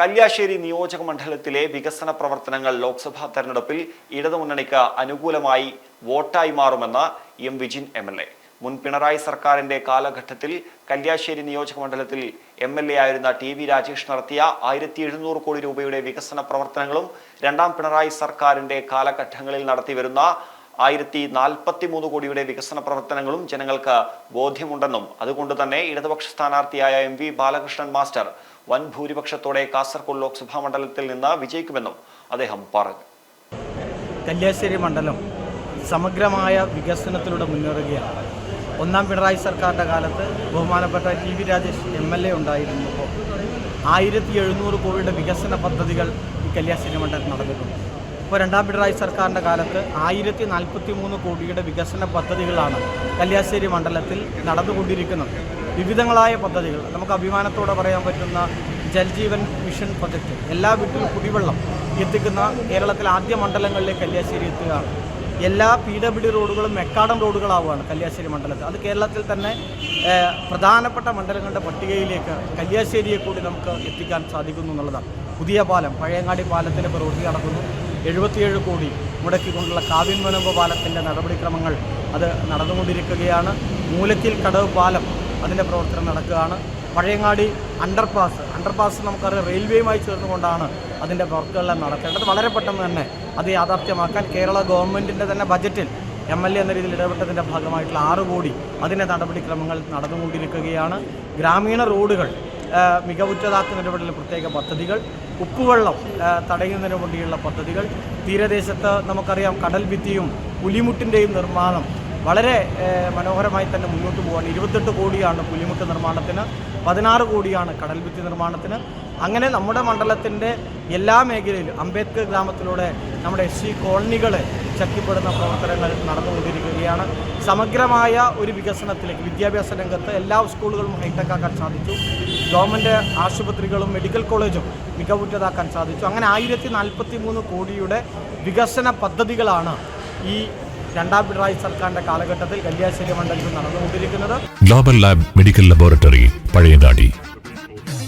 കല്യാശ്ശേരി നിയോജക മണ്ഡലത്തിലെ വികസന പ്രവർത്തനങ്ങൾ ലോക്സഭാ തെരഞ്ഞെടുപ്പിൽ ഇടതുമുന്നണിക്ക് അനുകൂലമായി വോട്ടായി മാറുമെന്ന് M Vijin M L A. മുൻ പിണറായി സർക്കാരിന്റെ കാലഘട്ടത്തിൽ കല്യാശ്ശേരി നിയോജക മണ്ഡലത്തിൽ എം എൽ എ ആയിരുന്ന ടി വി രാജേഷ് നടത്തിയ ആയിരത്തി എഴുന്നൂറ് കോടി രൂപയുടെ വികസന പ്രവർത്തനങ്ങളും രണ്ടാം പിണറായി സർക്കാരിന്റെ കാലഘട്ടങ്ങളിൽ നടത്തിവരുന്ന ആയിരത്തി നാൽപ്പത്തി മൂന്ന് കോടിയുടെ വികസന പ്രവർത്തനങ്ങളും ജനങ്ങൾക്ക് ബോധ്യമുണ്ടെന്നും അതുകൊണ്ട് തന്നെ ഇടതുപക്ഷ സ്ഥാനാർത്ഥിയായ എം വി ബാലകൃഷ്ണൻ മാസ്റ്റർ വൻ ഭൂരിപക്ഷത്തോടെ കാസർഗോഡ് ലോക്സഭാ മണ്ഡലത്തിൽ നിന്ന് വിജയിക്കുമെന്നും അദ്ദേഹം പറഞ്ഞു. കല്യാശ്ശേരി മണ്ഡലം സമഗ്രമായ വികസനത്തിലൂടെ മുന്നേറുകയാണ്. ഒന്നാം പിണറായി സർക്കാരിന്റെ കാലത്ത് ബഹുമാനപ്പെട്ട T V Rajesh M L A ഉണ്ടായിരുന്നപ്പോൾ ആയിരത്തി എഴുന്നൂറ് കോടിയുടെ വികസന പദ്ധതികൾ ഈ കല്യാശ്ശേരി മണ്ഡലത്തിൽ നടന്നിട്ടുണ്ട്. ഇപ്പോൾ രണ്ടാം പിണറായി സർക്കാരിന്റെ കാലത്ത് ആയിരത്തി നാൽപ്പത്തി മൂന്ന് കോടിയുടെ വികസന പദ്ധതികളാണ് കല്യാശ്ശേരി മണ്ഡലത്തിൽ നടന്നുകൊണ്ടിരിക്കുന്നത്. വിവിധങ്ങളായ പദ്ധതികൾ നമുക്ക് അഭിമാനത്തോടെ പറയാൻ പറ്റുന്ന ജൽജീവൻ മിഷൻ പ്രൊജക്റ്റ് എല്ലാ വീട്ടിലും കുടിവെള്ളം എത്തിക്കുന്ന കേരളത്തിലെ ആദ്യ മണ്ഡലങ്ങളിലെ കല്യാശ്ശേരി എത്തുകയാണ്. എല്ലാ പി ഡബ്ല്യു റോഡുകളും മെക്കാടം റോഡുകളാവുകയാണ് കല്യാശ്ശേരി മണ്ഡലത്തിൽ. അത് കേരളത്തിൽ തന്നെ പ്രധാനപ്പെട്ട മണ്ഡലങ്ങളുടെ പട്ടികയിലേക്ക് കല്യാശ്ശേരിയെ കൂടി നമുക്ക് എത്തിക്കാൻ സാധിക്കുന്നു എന്നുള്ളതാണ്. പുതിയ പാലം പഴയങ്ങാടി പാലത്തിന്റെ പ്രവൃത്തി നടക്കുന്നു. എഴുപത്തിയേഴ് കോടി മുടക്കിക്കൊണ്ടുള്ള കാവ്യൻമനമ്പ പാലത്തിന്റെ നടപടിക്രമങ്ങൾ അത് നടന്നുകൊണ്ടിരിക്കുകയാണ്. മൂലത്തിൽ കടവ് പാലം അതിന്റെ പ്രവർത്തനം നടക്കുകയാണ്. പഴയങ്ങാടി അണ്ടർപാസ് അണ്ടർപാസ് നമുക്കറിയാം റെയിൽവേയുമായി ചേർന്നുകൊണ്ടാണ് അതിന്റെ വർക്കുകളെല്ലാം നടക്കേണ്ടത്. വളരെ പെട്ടെന്ന് തന്നെ അത് യാഥാർത്ഥ്യമാക്കാൻ കേരള ഗവൺമെന്റിന്റെ തന്നെ ബജറ്റിൽ എം എൽ എ എന്ന രീതിയിൽ ഇടപെട്ടതിന്റെ ഭാഗമായിട്ടുള്ള ആറ് കോടി അതിന്റെ നടപടിക്രമങ്ങൾ നടന്നുകൊണ്ടിരിക്കുകയാണ്. ഗ്രാമീണ റോഡുകൾ മികവുറ്റതാക്കുന്നതിന് വേണ്ടിയുള്ള പ്രത്യേക പദ്ധതികൾ ഉപ്പുവെള്ളം തടയുന്നതിന് വേണ്ടിയുള്ള പദ്ധതികൾ തീരദേശത്ത് നമുക്കറിയാം കടൽ ഭിത്തിയും പുലിമുട്ടിന്റെയും നിർമ്മാണം വളരെ മനോഹരമായി തന്നെ മുന്നോട്ട് പോകാൻ ഇരുപത്തെട്ട് കോടിയാണ് പുലിമുട്ട് നിർമ്മാണത്തിന് പതിനാറ് കോടിയാണ് കടൽ ഭിത്തി നിർമ്മാണത്തിന്. അങ്ങനെ നമ്മുടെ മണ്ഡലത്തിന്റെ എല്ലാ മേഖലയിലും അംബേദ്കർ ഗ്രാമത്തിലൂടെ നമ്മുടെ എസ് സി കോളനികളെ ശക്തിപ്പെടുന്ന പ്രവർത്തനങ്ങൾ നടന്നുകൊണ്ടിരിക്കുകയാണ്. സമഗ്രമായ ഒരു വികസനത്തിലേക്ക് വിദ്യാഭ്യാസ രംഗത്ത് എല്ലാ സ്കൂളുകളും ഹൈടെക്കാക്കാൻ സാധിച്ചു. ഗവൺമെന്റ് ആശുപത്രികളും മെഡിക്കൽ കോളേജും മികവുറ്റതാക്കാൻ സാധിച്ചു. അങ്ങനെ ആയിരത്തി നാൽപ്പത്തി മൂന്ന് കോടിയുടെ വികസന പദ്ധതികളാണ് ഈ രണ്ടാം പിണറായി സർക്കാരിന്റെ കാലഘട്ടത്തിൽ കല്യാശ്ശേരി മണ്ഡലത്തിൽ നടന്നുകൊണ്ടിരിക്കുന്നത്. Global lab medical laboratory Pazhayangadi.